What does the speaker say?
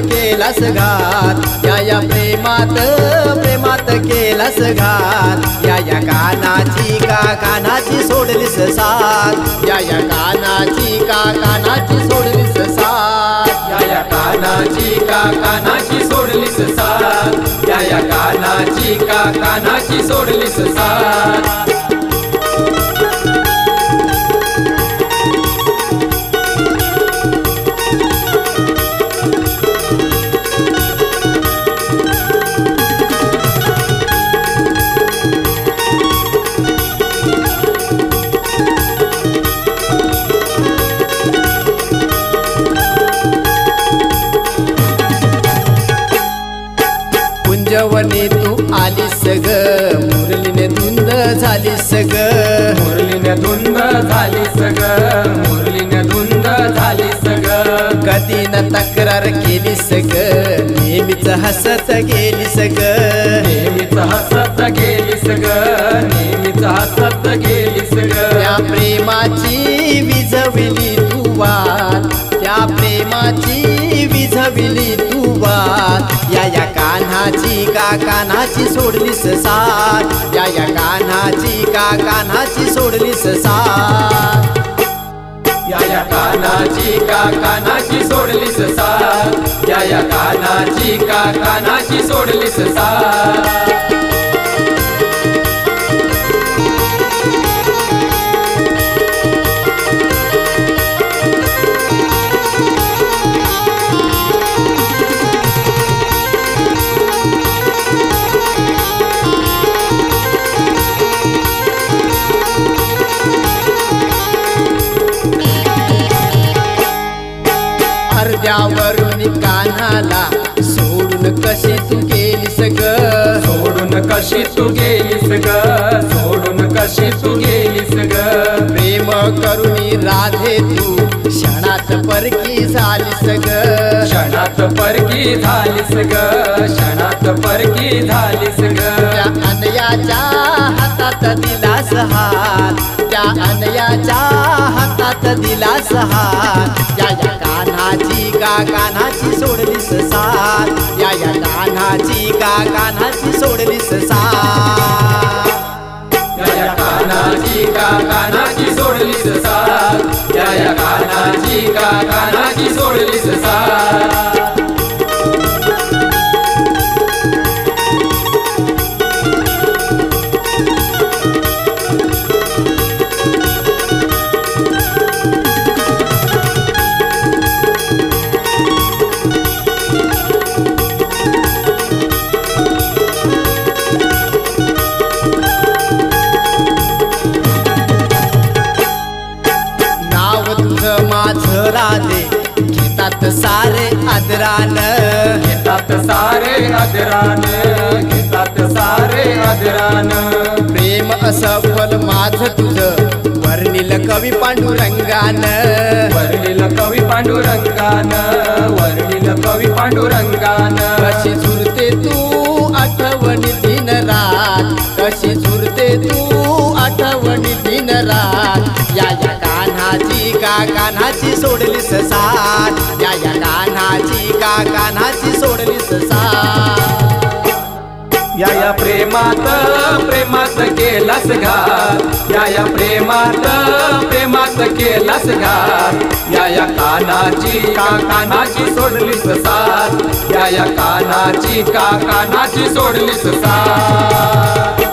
केलास घात. या या प्रेमात प्रेमात केलास घात. या या कानाची का कानाची सोडलीस साथ. या या कानाची का कानाची सोडलीस साथ. या या कानाची का कानाची सोडलीस साथ. या या कानाची का कानाची सोडलीस साथ. कुंजवनी तू आलीस ग मुरलीने धुंद झालीस ग मुरलीने धुंद झाली सग मुरलीने धुंद झाली सग कधी न तक्रार केलीस ग नेहमीच हसत गेलीस ग नेहमीच हसत गेलीस ग नेहमीच हसत गेलीस त्या ग प्रेमाची विझविली तू वाट त्या प्रेमाची विझविली तू वाट या या कान्हाची का कान्हाची सोडलीस साथ. या या कान्हाची का कान्हाची सोडलीस साथ. या या कानाची का कानाची सोडलीस साथ. या या कानाची का कानाची सोडलीस साथ. कान्हाला सोडून कशी तू गेलीस ग? सोडून कशी तू गेलीस ग? सोडून कशी तू गेलीस ग? प्रेम करुणी राधे तू क्षणात परकी झालीस ग. क्षणात परकी झालीस ग? क्षणात परकी झालीस ग? त्या अनयाच्या हातात दिलास हात त्या अनयाच्या हातात दिलास हात. या कान्हाची का कान्हाची सोडलीस साथ. या या कानाची का कानाची सोडलीस साथ. या या कानाची का कानाची सोडलीस साथ. या या कानाची का कानाची सारे आदरानं घेतात सारे अदरान घेतात सारे अदरान. प्रेम असफल माझ तुझं वर्णिल कवी पांडुरंगानं. वर्णिल कवी पांडुरंगान वर्णिल कवी पांडुरंगान. कशी झुरते तू आठवणी दिन रात कशी झुरते तू आठवणी दिन रात. कानाची का कानाची सोडली साथ? या या कानाची का कानाची सोडली साथ? या या प्रेमात प्रेमात केलास घात. या या प्रेमात प्रेमात केलास घात. या या कानाची का कानाची सोडली साथ. या या कानाची का कानाची सोडली साथ.